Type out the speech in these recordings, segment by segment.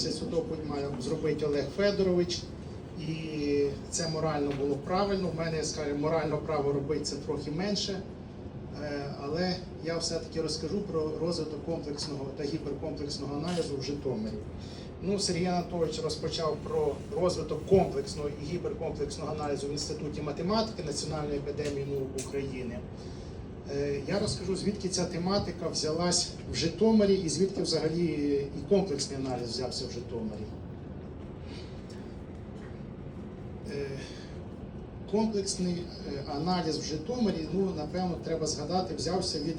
погодився цю доповідь має зробити Олег Федорович. І це морально було правильно. У мене, скажімо, морально право робити це трохи менше. Е, Але я все-таки розкажу про розвиток комплексного та гіперкомплексного аналізу в Житомирі. Ну, Сергій Анатолійович розпочав про розвиток комплексного і гіперкомплексного аналізу в Інституті математики Національної академії наук України. Е, Я розкажу, звідки ця тематика взялась в Житомирі і звідки взагалі і комплексний аналіз взявся в Житомирі. Е, Комплексний е, аналіз в Житомирі, ну, напевно, треба згадати, взявся від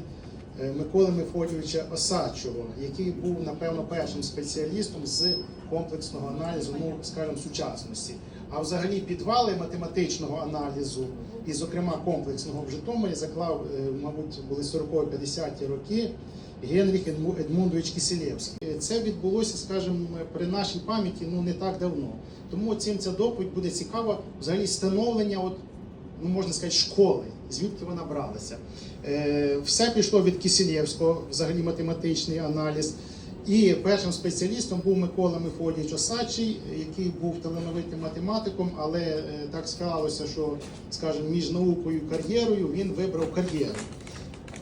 Миколи Мефодійовича Осадчого, який був, напевно, першим спеціалістом з комплексного аналізу, ну, скажімо, сучасності. А взагалі підвали математичного аналізу, і, зокрема, комплексного в Житомирі заклав, е, мабуть, були 40-50-ті роки Генріх Едму- Едмундович Кисилєвський. Е, Це відбулося, скажімо, при нашій пам'яті ну не так давно. Тому цим ця доповідь буде цікава взагалі становлення, от, ну можна сказати, школи, звідки вона бралася. Е, все пішло від Кисилєвського, взагалі математичний аналіз. І першим спеціалістом був Микола Мефодійович Осадчий, який був талановитим математиком, але е, так склалося, що, скажімо, між наукою і кар'єрою він вибрав кар'єру.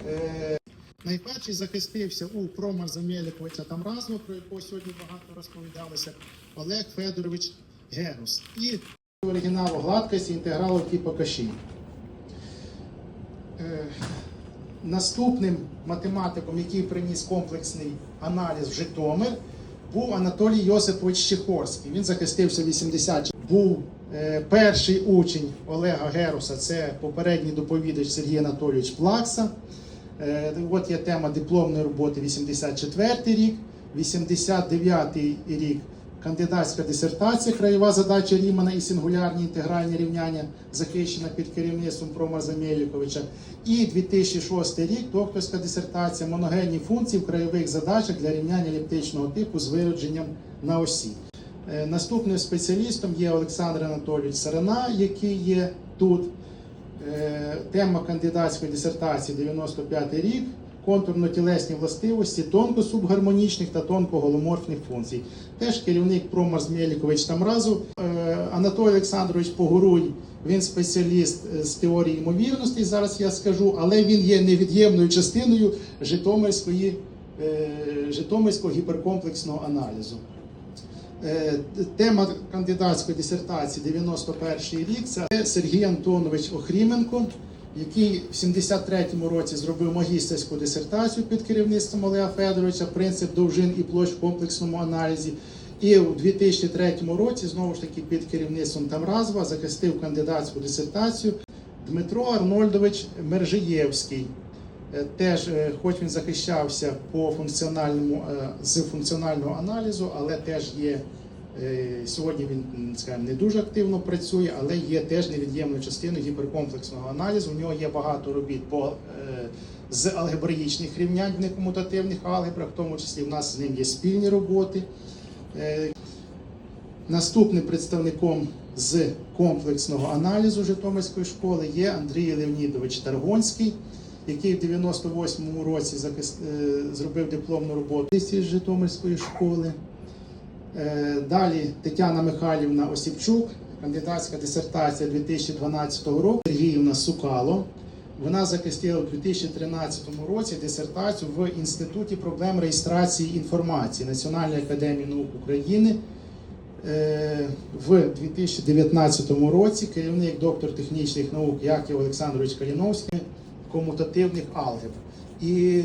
Е, Найперший захистився у Промаза Мєліковича Тамразова, про якого сьогодні багато розповідалося, Олег Федорович Герус. І оригіналу гладкості інтегралу типу Каші. Наступним математиком, який приніс комплексний аналіз в Житомир, був Анатолій Йосипович Чехорський. Він захистився в 80 Був е, перший учень Олега Геруса, це попередній доповідач Сергій Анатолійович Плакса. Е, От є тема дипломної роботи 84 рік, 89 рік кандидатська дисертація, краєва задача Рімана і сингулярні інтегральні рівняння, захищена під керівництвом Промаза Мєліковича. І 2006 рік докторська дисертація моногенні функції в краєвих задачах для рівняння еліптичного типу з виродженням на осі. Е, Наступним спеціалістом є Олександр Анатолійович Сарана, який є тут. Е, Тема кандидатської дисертації 95 рік. Контурно-тілесні властивості тонко-субгармонічних та тонко-голоморфних функцій. Теж керівник Промарз Мєлікович Тамразу. Е, Анатолій Олександрович Погоруй, він спеціаліст е, з теорії ймовірності, зараз я скажу, але він є невід'ємною частиною Житомирської, е, Житомирського гіперкомплексного аналізу. Тема кандидатської дисертації 91 рік це Сергій Антонович Охріменко, який в 73-му році зробив магістерську дисертацію під керівництвом Олега Федоровича Принцип довжин і площ в комплексному аналізі. І у 2003 році, знову ж таки, під керівництвом Тамразова захистив кандидатську дисертацію Дмитро Арнольдович Мержиєвський. Е, Теж, е, хоч він захищався по функціональному е, з функціонального аналізу, але теж є сьогодні він скажімо, не дуже активно працює, але є теж невід'ємною частиною гіперкомплексного аналізу. У нього є багато робіт по е, з алгебраїчних рівнянь в некомутативних алгебрах, в тому числі в нас з ним є спільні роботи. Е, Наступним представником з комплексного аналізу Житомирської школи є Андрій Леонідович Таргонський, який в 98-му році е, зробив дипломну роботу з Житомирської школи. Е, Далі Тетяна Михайлівна Осіпчук, кандидатська дисертація 2012 року, Сергіївна Сукало. Вона захистила у 2013 році дисертацію в Інституті проблем реєстрації інформації Національної академії наук України. Е, В 2019 році керівник доктор технічних наук Яків Олександрович Каліновський комутативних алгебр. І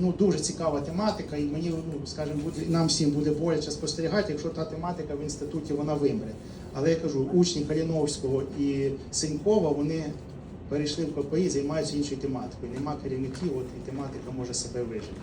ну, дуже цікава тематика, і мені, ну, скажімо, буде, нам всім буде боляче спостерігати, якщо та тематика в інституті вона вимре. Але я кажу, учні Каліновського і Синькова вони перейшли в КПІ, займаються іншою тематикою. Нема керівників, от і тематика може себе вижити.